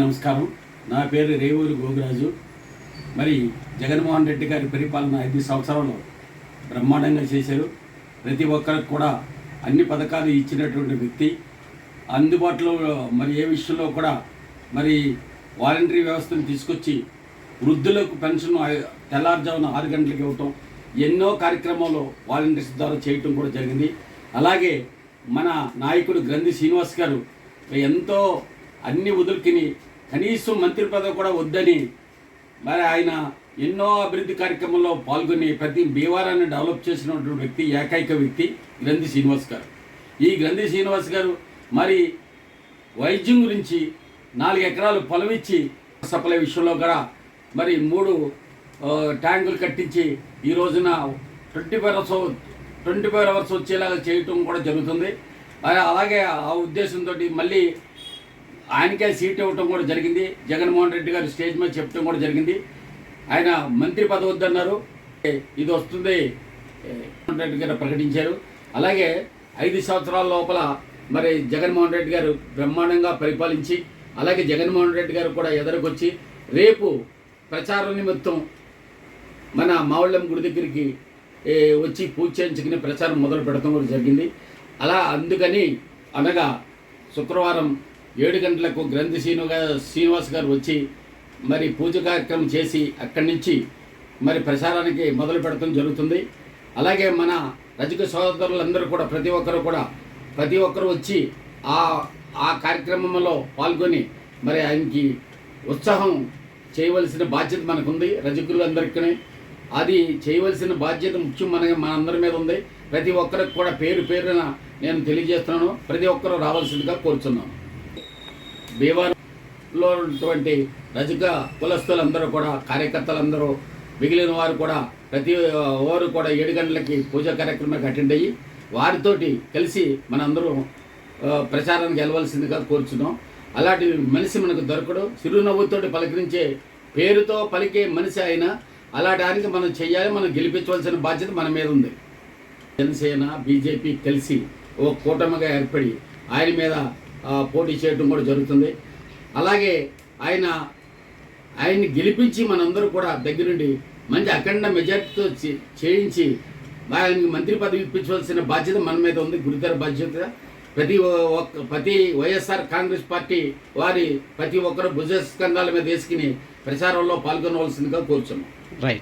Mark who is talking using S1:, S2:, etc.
S1: నమస్కారం. నా పేరు రేవూరు గోగురాజు. మరి జగన్మోహన్ రెడ్డి గారి పరిపాలన ఐదు సంవత్సరాలు బ్రహ్మాండంగా చేశారు. ప్రతి ఒక్కరికి కూడా అన్ని పథకాలు ఇచ్చినటువంటి వ్యక్తి. అందుబాటులో మరి ఏ విషయంలో కూడా మరి వాలంటరీ వ్యవస్థను తీసుకొచ్చి వృద్ధులకు పెన్షన్ తెల్లారుజామున ఆరు గంటలకు ఇవ్వటం ఎన్నో కార్యక్రమాలు వాలంటీర్స్ ద్వారా చేయటం కూడా జరిగింది. అలాగే మన నాయకుడు గ్రంథి శ్రీనివాస్ గారు ఎంతో అన్ని వదులుకిని కనీసం మంత్రి పదవి కూడా వద్దని మరి ఆయన ఎన్నో అభివృద్ధి కార్యక్రమంలో పాల్గొని ప్రతి భీవారాన్ని డెవలప్ చేసినటువంటి వ్యక్తి ఏకైక వ్యక్తి గ్రంథి శ్రీనివాస్ గారు. ఈ గ్రంథి శ్రీనివాస్ గారు మరి వైద్యం గురించి నాలుగు ఎకరాలు పొలం ఇచ్చి సప్లై విషయంలో కూడా మరి మూడు ట్యాంకులు కట్టించి ఈ రోజున twenty four hours twenty four hours వచ్చేలాగా చేయటం కూడా జరుగుతుంది. అలాగే ఆ ఉద్దేశంతో మళ్ళీ ఆయనకే సీట్ ఇవ్వటం కూడా జరిగింది. జగన్మోహన్ రెడ్డి గారు స్టేజ్ మీద చెప్పడం కూడా జరిగింది. ఆయన మంత్రి పదవద్దన్నారు వద్దన్నారు. ఇది వస్తుంది. జగన్మోహన్ రెడ్డి గారు ప్రకటించారు. అలాగే ఐదు సంవత్సరాల లోపల మరి జగన్మోహన్ రెడ్డి గారు బ్రహ్మాండంగా పరిపాలించి అలాగే జగన్మోహన్ రెడ్డి గారు కూడా ఎదురుకొచ్చి రేపు ప్రచార నిమిత్తం మన మావుళ్ళం గుడి దగ్గరికి వచ్చి పూజ చేయించుకుని ప్రచారం మొదలు పెడతాం కూడా జరిగింది. అలా అందుకని అనగా శుక్రవారం ఏడు గంటలకు గ్రంథి శ్రీను శ్రీనివాస్ గారు వచ్చి మరి పూజ కార్యక్రమం చేసి అక్కడి నుంచి మరి ప్రచారానికి మొదలు పెడటం జరుగుతుంది. అలాగే మన రజక సోదరులందరూ కూడా ప్రతి ఒక్కరు కూడా ప్రతి ఒక్కరు వచ్చి ఆ ఆ కార్యక్రమంలో పాల్గొని మరి ఆయనకి ఉత్సాహం చేయవలసిన బాధ్యత మనకుంది. రజకులు అందరికీ అది చేయవలసిన బాధ్యత ముఖ్యం మన మనందరి మీద ఉంది. ప్రతి ఒక్కరికి కూడా పేరు పేరున నేను తెలియజేస్తున్నాను. ప్రతి ఒక్కరూ రావాల్సిందిగా కోరుతున్నాను భీమవరంలో ఉన్నటువంటి రజక కులస్తులందరూ కూడా కార్యకర్తలందరూ మిగిలిన వారు కూడా ప్రతి వారు కూడా ఏడు గంటలకి పూజా కార్యక్రమానికి అటెండ్ అయ్యి వారితోటి కలిసి మనందరం ప్రచారానికి వెళ్ళవలసిందిగా కోరుచున్నాం. అలాంటి మనిషి మనకు దొరకడు. చిరునవ్వుతోటి పలకరించే పేరుతో పలికే మనిషి అయినా అలాంటి మనం చెయ్యాలి మనం గెలిపించవలసిన బాధ్యత మన మీద ఉంది. జనసేన బీజేపీ కలిసి ఓ కూటమిగా ఏర్పడి ఆయన మీద పోటీ చేయడం కూడా జరుగుతుంది. అలాగే ఆయన ఆయన్ని గెలిపించి మనందరూ కూడా దగ్గరుండి మంచి అఖండ మెజార్టీతో చేయించి ఆయనకి మంత్రి పదవి ఇప్పించవలసిన బాధ్యత మన మీద ఉంది గురుతర బాధ్యత. ప్రతి ఒ- ఒక్క ప్రతి వైఎస్ఆర్ కాంగ్రెస్ పార్టీ వారి ప్రతి ఒక్కరు భుజ స్కంధాల మీద వేసుకుని ప్రచారంలో పాల్గొనవలసిందిగా కోరుచున్నాం.
S2: right.